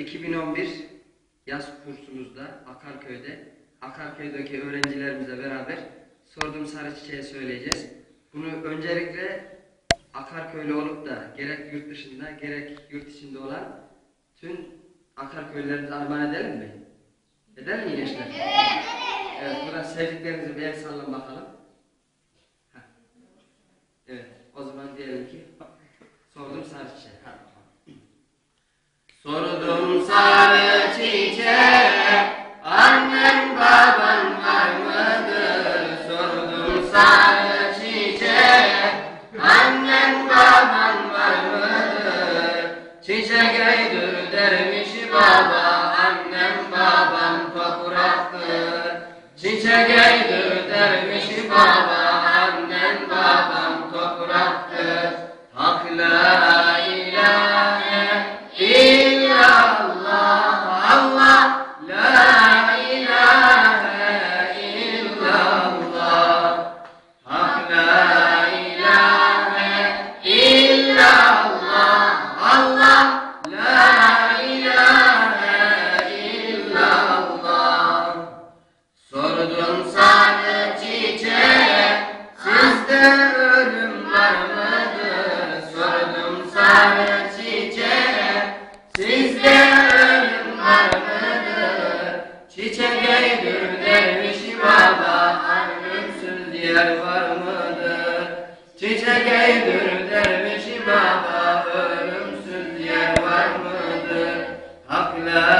2011 yaz kursumuzda Akarköy'de Akarköy'deki öğrencilerimizle beraber sorduğum sarı çiçeği söyleyeceğiz. Bunu öncelikle Akarköylü olup da gerek yurt dışında gerek yurt içinde olan tüm Akarköylülerimize armağan edelim mi? Eder mi gençler? Evet, burada sevdiklerinizi bir el sallan bakalım. Heh. Evet, o zaman diyelim ki sordum sarı çiçeği. Sordum Annem baban var mıdır? Sordum sarı çiçeğe Annem baban var mıdır? Çiçek eydür dermiş baba Annem babam topraktır Çiçek eydür dermiş baba Allah la ilahe illallah Sordum sarı çiçeğe Sizde ölüm var? Sordum sarı çiçeğe Sizde ölüm var mıdır? Çiçek eydür derviş baba Ölümsüz diğer var mıdır? Eydür إلا